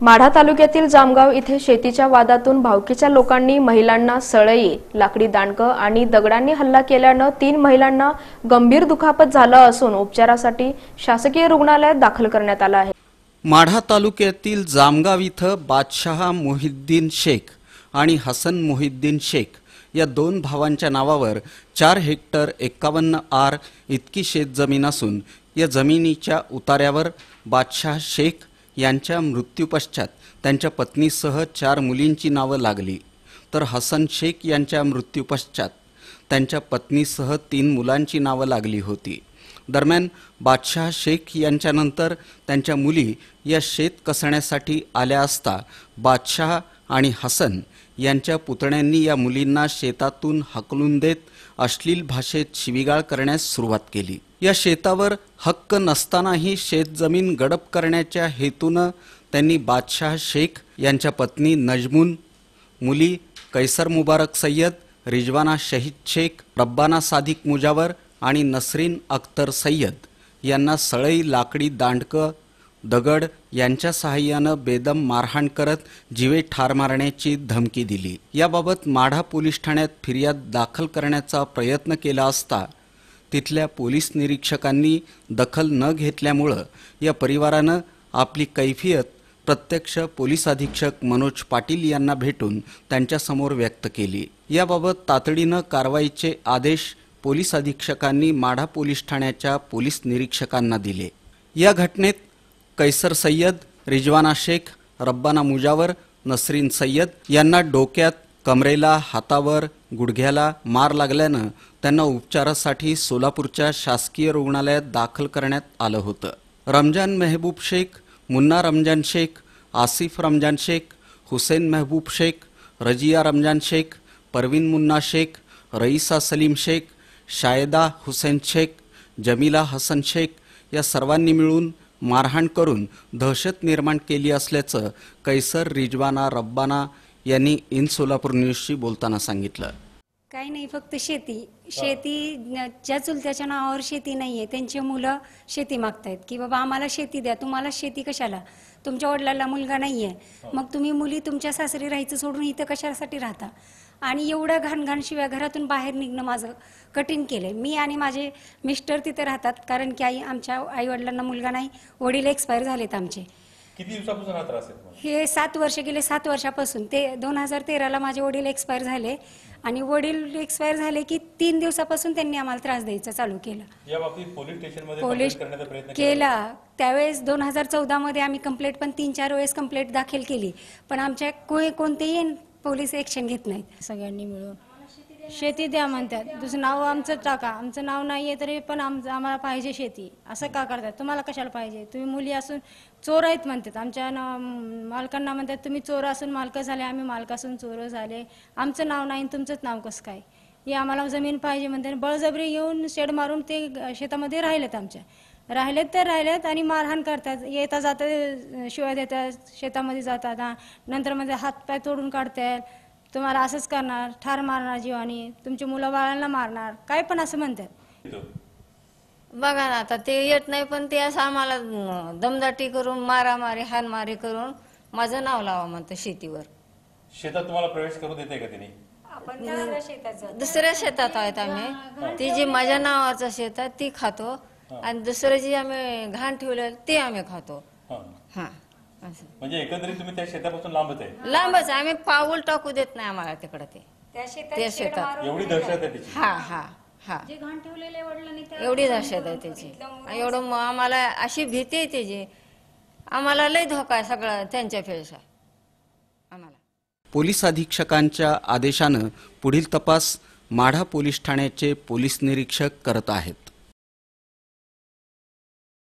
माढा तालुक्यातील जामगाव इथे शेतीच्या वादातून भावकीच्या लोकांनी महिलांना सळई लाकडी दांडकं आणि दगडांनी हल्ला केल्यानं तीन महिलांना गंभीर दुखापत झालं असून उपचारासाठी शासकीय रुग्णालयात दाखल करण्यात आलं आहे. माढा तालुक्यातील जामगाव इथं बादशहा मोहिद्दीन शेख आणि हसन मोहिद्दीन शेख या दोन भावांच्या नावावर चार हेक्टर एक्कावन्न आर इतकी शेतजमीन असून या जमिनीच्या उतार्यावर बादशाह शेख यांच्या मृत्यूपश्चात त्यांच्या पत्नीसह चार मुलींची नावं लागली. तर हसन शेख यांच्या मृत्यूपश्चात त्यांच्या पत्नीसह तीन मुलांची नावं लागली होती. दरम्यान बादशाह शेख यांच्यानंतर त्यांच्या मुली या शेत कसण्यासाठी आल्या असता बादशाह आणि हसन यांच्या पुतण्यांनी या मुलींना शेतातून हकलून देत अश्लील भाषेत शिवीगाळ करण्यास सुरुवात केली. या शेतावर हक्क नसतानाही शेतजमीन गडप करण्याच्या हेतूनं त्यांनी बादशाह शेख यांच्या पत्नी नजमून मुली कैसर मुबारक सय्यद रिजवाना शहीद शेख रब्बाना सादिक मुजावर आणि नसरीन अख्तर सय्यद यांना सळई लाकडी दांडकं दगड यांच्या सहाय्यानं बेदम मारहाण करत जीवे ठार मारण्याची धमकी दिली. याबाबत माढा पोलीस ठाण्यात फिर्याद दाखल करण्याचा प्रयत्न केला असता तिथल्या पोलीस निरीक्षकांनी दखल न घेतल्यामुळं या परिवारानं आपली कैफियत प्रत्यक्ष पोलीस अधीक्षक मनोज पाटील यांना भेटून त्यांच्यासमोर व्यक्त केली. याबाबत तातडीनं कारवाईचे आदेश पोलीस अधीक्षकांनी माढा पोलीस ठाण्याच्या पोलीस निरीक्षकांना दिले. या घटनेत कैसर सय्यद रिजवाना शेख रब्बाना मुजावर नसरीन सय्यद यांना डोक्यात कमरेला हातावर गुडघ्याला मार लागल्यानं त्यांना उपचारासाठी सोलापूरच्या शासकीय रुग्णालयात दाखल करण्यात आलं होतं. रमजान मेहबूब शेख मुन्ना रमजान शेख आसिफ रमजान शेख हुसेन मेहबूब शेख रजिया रमजान शेख परवीन मुन्ना शेख रईसा सलीम शेख शायदा हुसेन शेख जमीला हसन शेख या सर्वांनी मिळून मारहाण करून दहशत निर्माण केली असल्याचं कैसर रिजवाना रब्बाना यांनी इन सोलापूर न्यूजशी बोलताना सांगितलं. काही नाही फक्त शेती. शेती ज्या चुलत्याच्या नावावर शेती नाही आहे त्यांची मुलं शेती मागतायत की बाबा आम्हाला शेती द्या तुम्हाला शेती कशाला? तुमच्या वडिलाला मुलगा नाही आहे मग तुम्ही मुली तुमच्या सासरी राहायचं सोडून इथं कशासाठी राहता? आणि एवढं घाणघाण शिवाय घरातून बाहेर निघणं माझं कठीण केलं आहे मी आणि माझे मिस्टर तिथे राहतात कारण की आई आमच्या आई वडिलांना मुलगा नाही वडील एक्सपायर झालेत आमचे. किती दिवसापासून हा त्रास आहे तुम्हाला? हे सात वर्ष गेले सात वर्षापासून. ते दोन हजार तेराला माझे वडील एक्सपायर झाले आणि वडील एक्सपायर झाले की तीन दिवसापासून त्यांनी आम्हाला त्रास द्यायचा चालू केला. या बाबतीत पोलीस स्टेशनमध्ये पोलीस कंप्लेंट करण्याचा प्रयत्न केला. केला. त्यावेळेस दोन हजार चौदामध्ये आम्ही कंप्लेंट पण तीन चार वेळेस कंप्लेंट दाखल केली. पण आमच्या को- कोणतेही पोलीस ऍक्शन घेत नाहीत. सगळ्यांनी मिळून शेती द्या म्हणतात. दुसरं नाव आमचं टाका. आमचं नाव नाही आहे तरी पण आमचं आम्हाला पाहिजे शेती. असं का करतात? तुम्हाला कशाला पाहिजे? तुम्ही मुली असून चोर आहेत म्हणतात. आमच्या ना- मालकांना म्हणतात तुम्ही चोर असून मालक झाले आम्ही मालक असून चोर झाले. आमचं नाव नाही आणि तुमचंच नाव कसं काय? हे आम्हाला जमीन पाहिजे म्हणतात. बळजबरी येऊन शेड मारून ते शेतामध्ये राहिलेत आमच्या. राहिलेत तर राहिलेत आणि मारहाण करतात. येता जाता शिवाय देतात शेतामध्ये जातात. नंतर मध्ये हातपाय तोडून काढतात. तुम्हाला असंच करणार ठार मारणार जीवानी तुमच्या मुलं बाळांना मारणार काय पण असं म्हणतात. बघा ना आता ते येत नाही पण ते असं आम्हाला अं, दमदाटी करून मारामारी हानमारी करून माझं नाव लावा म्हणतं शेतीवर. शेतात तुम्हाला प्रवेश करू देते का तिने? दुसऱ्या शेतात आहेत आम्ही. ती जी माझ्या नावाचं शेत आहे ती खातो. आणि दुसरं जी आम्ही घाण ठेवलं ते आम्ही खातो. हा. हा. म्हणजे एकंदरीत तुम्ही त्या शेतापासून लांबच आहे. लांबच आहे, आम्ही पाऊल टाकू देत नाही आम्हाला तिकडे ते. त्या शेतात त्या शेड शेतात. मारून एवढी दहशत आहे तिची. हा हा हा. जे घाण ठेवलेले वडिलांनी त्या- एवढी दहशत आहे त्याची एवढं मग आम्हाला अशी भीती आहे त्याची आम्हाला लय धोका आहे सगळं त्यांच्यापेक्षा. आम्हाला. पोलीस अधीक्षकांच्या आदेशानं पुढील तपास माढा पोलीस ठाण्याचे पोलीस निरीक्षक करत आहेत.